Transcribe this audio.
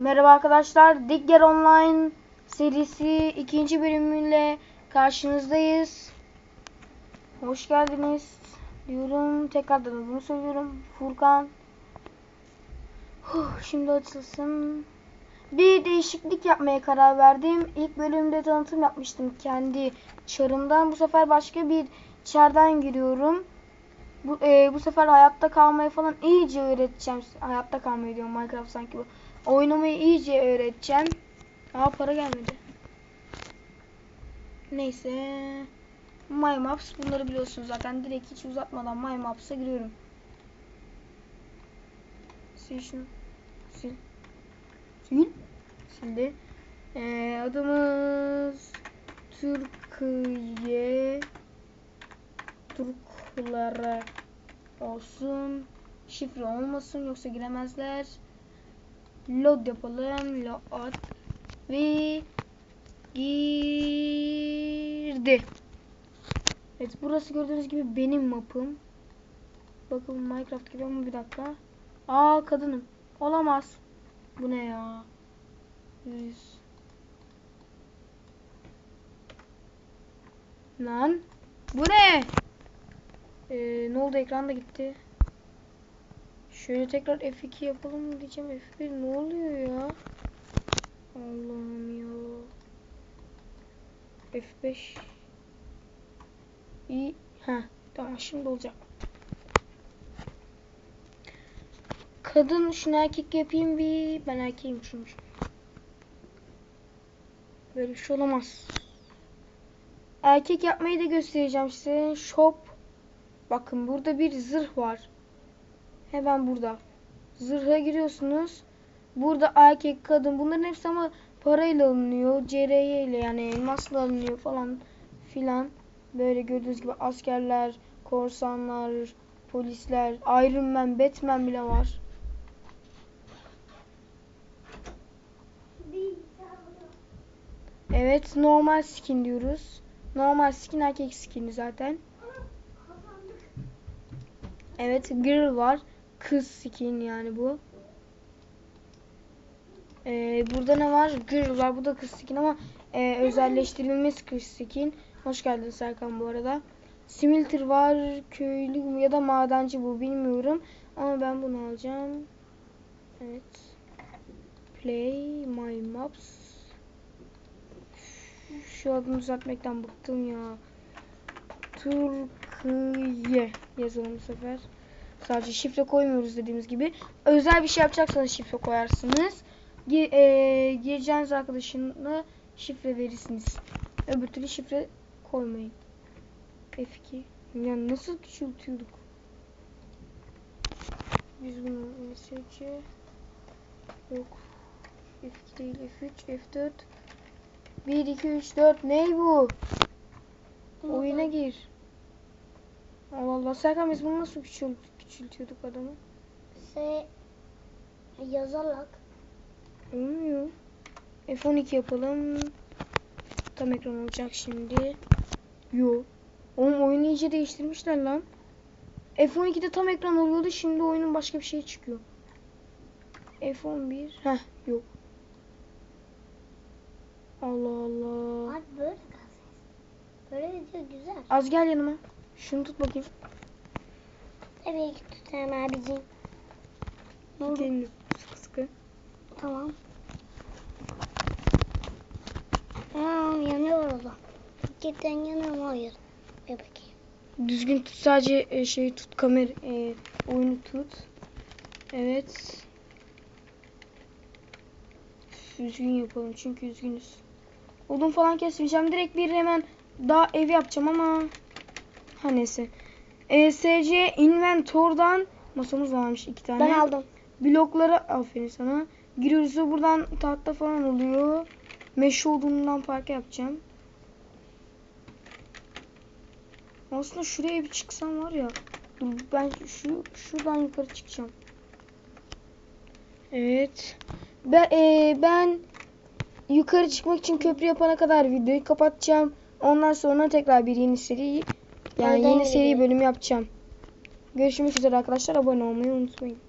Merhaba arkadaşlar. Digger Online serisi ikinci bölümüyle karşınızdayız. Hoş geldiniz diyorum. Tekrardan adımı söylüyorum. Furkan. Huh, şimdi açılsın. Bir değişiklik yapmaya karar verdim. İlk bölümde tanıtım yapmıştım kendi çarımdan. Bu sefer başka bir çardan giriyorum. Bu, e, bu sefer hayatta kalmayı falan iyice öğreteceğim. Hayatta kalmayı diyorum Minecraft sanki bu. Oynamayı iyice öğreteceğim. Aa para gelmedi. Neyse. My Maps bunları biliyorsunuz zaten. Direkt hiç uzatmadan My Maps'a giriyorum. Sil şunu. Sil. Sil. Sildi. Ee, adımız Türkiye Türklara olsun. Şifre olmasın yoksa giremezler. Load yapalım. Load. Ve girdi. Evet burası gördüğünüz gibi benim mapım. Bakın Minecraft gibi ama bir dakika. Aa kadınım. Olamaz. Bu ne ya? Yüz. Lan. Bu ne? Oldu ekran da gitti. Şöyle tekrar F2 yapalım diyeceğim. F1 ne oluyor ya? Allah'ım ya. F5 İyi. Ha, tamam şimdi olacak. Kadın şunu erkek yapayım bir. Ben erkeğim çünkü. Böyle bir şey olamaz. Erkek yapmayı da göstereceğim size. Shop. Bakın burada bir zırh var. Hemen burada. Zırha giriyorsunuz. Burada erkek, kadın bunların hepsi ama parayla alınıyor. CRY ile yani elmasla alınıyor falan filan. Böyle gördüğünüz gibi askerler, korsanlar, polisler, Iron Man, Batman bile var. Evet normal skin diyoruz. Normal skin erkek skini zaten. Evet girl var. Kız skin yani bu. Ee, burada ne var? Girl var. Bu da kız skin ama e, özelleştirilmiş kız skin. Hoş geldin Serkan bu arada. Smelter var. Köylü ya da madenci bu bilmiyorum. Ama ben bunu alacağım. Evet. Play my maps. Şu adını düzeltmekten bıktım ya. Türkiye yazalım bu sefer. Sadece şifre koymuyoruz dediğimiz gibi. Özel bir şey yapacaksanız şifre koyarsınız. Gi e gireceğiniz arkadaşınla şifre verirsiniz. Öbür türlü şifre koymayın. F2. Yani nasıl küçültüyorduk? Biz bunu mesajı yok. F2 değil F3 F4 1 2 3 4 ney bu? Oyuna gir. Allah Allah Serkan biz bunu nasıl küçült küçültüyorduk adamı? S yazarak Olmuyor. F12 yapalım. Tam ekran olacak şimdi. Yo. Oğlum oyunu iyice değiştirmişler lan. F12'de tam ekran oluyordu. Şimdi oyunun başka bir şey çıkıyor. F11. Heh yok. Allah Allah. Abi böyle kalsın. Böyle video güzel. Az gel yanıma. Şunu tut bakayım. Tabii ki tutayım abiciğim. Ne oldu? Elini sıkı sıkı. Tamam. Aa, yanıyor orada. Hakikaten yanıyor mu? Hayır. Bir bakayım. Düzgün tut sadece e, şeyi tut kamera e, oyunu tut. Evet. Düzgün yapalım çünkü üzgünüz. Odun falan kesmeyeceğim. Direkt bir hemen daha ev yapacağım ama ha neyse. ESC Inventor'dan masamız varmış iki tane. Ben aldım. Bloklara aferin sana. Giriyoruz buradan tahta falan oluyor. Meşe olduğundan parka yapacağım. Aslında şuraya bir çıksam var ya. Dur ben şu şuradan yukarı çıkacağım. Evet. Ben eee, ben yukarı çıkmak için köprü yapana kadar videoyu kapatacağım. Ondan sonra tekrar bir yeni seri yani Nereden yeni seri bölüm yapacağım. Görüşmek üzere arkadaşlar. Abone olmayı unutmayın.